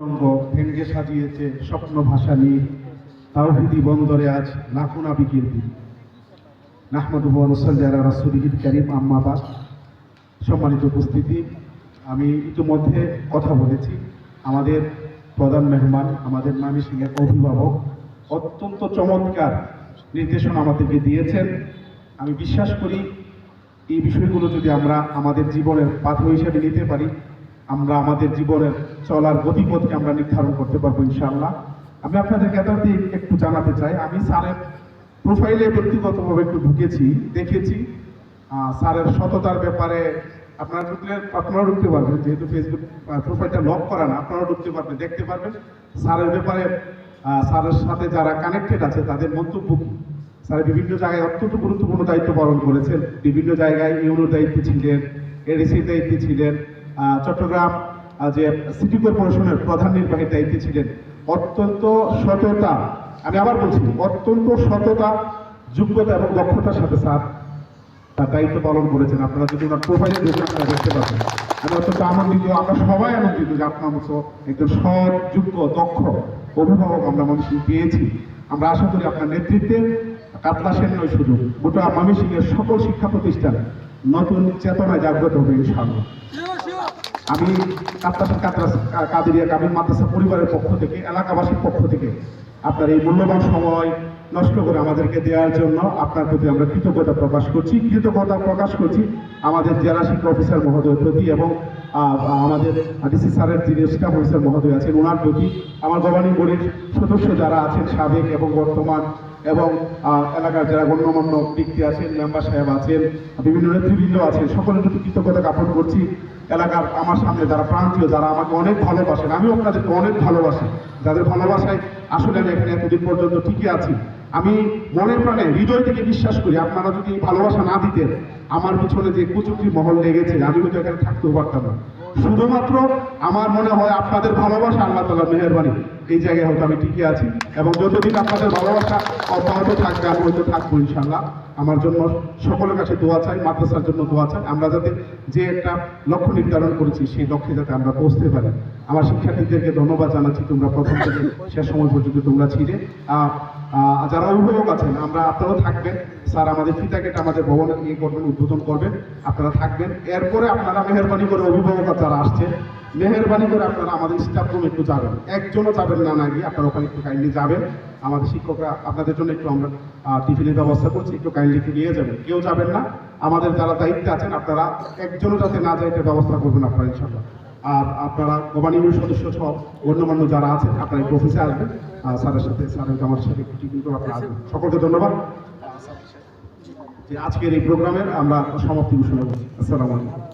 রঙ্গ ভেঙ্গে সাজিয়েছে স্বপ্ন ভাষা নিয়ে, তাওহিদি বন্দরে আজ লাখো নাবিকের বীর নাহমাদু ওয়ানুসাল্লাহ রাসুলিহিদ করিম। আম্মাবাদ সম্মানিত উপস্থিতি, আমি ইতিমধ্যে কথা বলেছি। আমাদের প্রধান মেহমান, আমাদের নামি সিংহের অভিভাবক অত্যন্ত চমৎকার নির্দেশনা আমাদেরকে দিয়েছেন। আমি বিশ্বাস করি, এই বিষয়গুলো যদি আমরা আমাদের জীবনের পাথর হিসেবে নিতে পারি আমরা আমাদের জীবনের চলার গতিপথকে আমরা নির্ধারণ করতে পারব ইনশাআল্লাহ। আমি আপনাদের জ্ঞাতার্থে একটু জানাতে চাই। আমি স্যারের প্রোফাইলে ব্যক্তিগতভাবে একটু ঢুকেছি, দেখেছি। স্যারের সততার ব্যাপারে আপনারা ঢুকলে, আপনারা ঢুকতে পারবেন, যেহেতু ফেসবুক প্রোফাইলটা লক করা না, আপনারা ঢুকতে পারবেন দেখতে পারবেন। স্যারের ব্যাপারে স্যারের সাথে যারা কানেক্টেড আছে, তাদের মন্তব্য স্যার বিভিন্ন জায়গায় অত্যন্ত গুরুত্বপূর্ণ দায়িত্ব পালন করেছেন। বিভিন্ন জায়গায় ইউনোর দায়িত্বে ছিলেন এডিসির দায়িত্বে ছিলেন চট্টগ্রাম যে সিটি কর্পোরেশনের প্রধান নির্বাহীর দায়িত্বে ছিলেন, অত্যন্ত সততা, আমি আবার বলছি, অত্যন্ত সততা, যোগ্যতা এবং দক্ষতার সাথে স্যার তার দায়িত্ব পালন করেছেন। আপনারা যদি ওনার প্রোফাইলে দেখেন আপনারা দেখতে পাবেন। আমি অত্যন্ত আনন্দিত, আমরা সবাই আনন্দিত যে আপনার মতো একজন সৎ, যোগ্য, দক্ষ অভিভাবক আমরা মানুষ পেয়েছি। আমরা আশা করি আপনার নেতৃত্বে কাতলা সেন নয় শুধু, গোটা ময়মনসিংহের সকল শিক্ষা প্রতিষ্ঠান নতুন চেতনায় জাগ্রত হবে ইনশাআল্লাহ। আমি কাদেরিয়া কাবিল মাদ্রাসা পরিবারের পক্ষ থেকে, এলাকাবাসীর পক্ষ থেকে আপনার এই মূল্যবান সময় নষ্ট করে আমাদেরকে দেওয়ার জন্য আপনার প্রতি আমরা কৃতজ্ঞতা প্রকাশ করছি। কৃতজ্ঞতা প্রকাশ করছি আমাদের জেলা শিক্ষা অফিসার মহোদয়ের প্রতি এবং আমাদের ডিসি স্যারের যিনি স্টাফ অফিসার মহোদয় আছেন, ওনার প্রতি। আমার গভর্নিং বডির সদস্য যারা আছেন, সাবেক এবং বর্তমান এবং এলাকার যারা গণ্যমান্য ব্যক্তি আছেন, মেম্বার সাহেব আছেন, বিভিন্ন নেতৃবৃন্দ আছেন, সকলের প্রতি কৃতজ্ঞতা জ্ঞাপন করছি। এলাকার আমার সামনে যারা প্রান্তীয়, যারা আমাকে অনেক ভালোবাসেন, আমিও আপনাদেরকে অনেক ভালোবাসি। যাদের ভালোবাসায় আসলে আমি এখানে এতদিন পর্যন্ত ঠিকই আছি। আমি মনে প্রাণে, হৃদয় থেকে বিশ্বাস করি, আপনারা যদি ভালোবাসা না দিতেন, আমার পিছনে যে কুচুকি মহল লেগেছে, আমি হয়তো এখানে থাকতেও পারতাম না। শুধুমাত্র আমার মনে হয় আপনাদের ভালোবাসা আল্লাহ তালা মেহরবানি। এই জায়গায় হয়তো আমি টিকে আছি। এবং যতদিন আপনাদের ভালোবাসা অব্যাহত থাকবে, আমি হয়তো থাকব ইনশাল্লাহ আমার জন্য সকলের কাছে দোয়া চাই, মাদ্রাসার জন্য দোয়া চাই। আমরা যাতে যে একটা লক্ষ্য নির্ধারণ করেছি, সেই লক্ষ্যে যাতে আমরা পৌঁছতে পারি। আমার শিক্ষার্থীদেরকে ধন্যবাদ জানাচ্ছি, তোমরা প্রথম থেকে শেষ সময় পর্যন্ত তোমরা ছিলে। যারা অভিভাবক আছেন, আমরা আপনারাও থাকবেন। স্যার, আমাদের ফিতাকেটা আমাদের ভবনে ইয়ে করবেন উদ্বোধন করবেন। আপনারা থাকবেন। এরপরে আপনারা মেহরবানি করে অভিভাবক যারা আসছেন মেহরবানি করে আপনারা আমাদের স্টাফ রুমে একটু যাবেন। একজনও যাবেন না না গিয়ে আপনারা ওখানে একটু কাইন্ডলি যাবেন। আমাদের শিক্ষকরা আপনাদের জন্য একটু আমরা টিফিনের ব্যবস্থা করছি, একটু কাইন্ডলি একটু নিয়ে যাবেন। কেউ যাবেন না। আমাদের যারা দায়িত্বে আছেন, আপনারা একজনও যাতে না যায় এটার ব্যবস্থা করবেন আপনারা ইনশাল্লাহ আর আপনারা গভর্নিং সদস্য সহ গণ্যমান্য যারা আছেন, আপনারা একটু অফিসে আসবেন। স্যারের সাথে, স্যারের আমার সাথে একটু টিফিন করে আপনারা আসবেন সকলকে ধন্যবাদ। যে আজকের এই প্রোগ্রামের আমরা সমাপ্তি ঘোষণা করছি। আসসালামু আলাইকুম।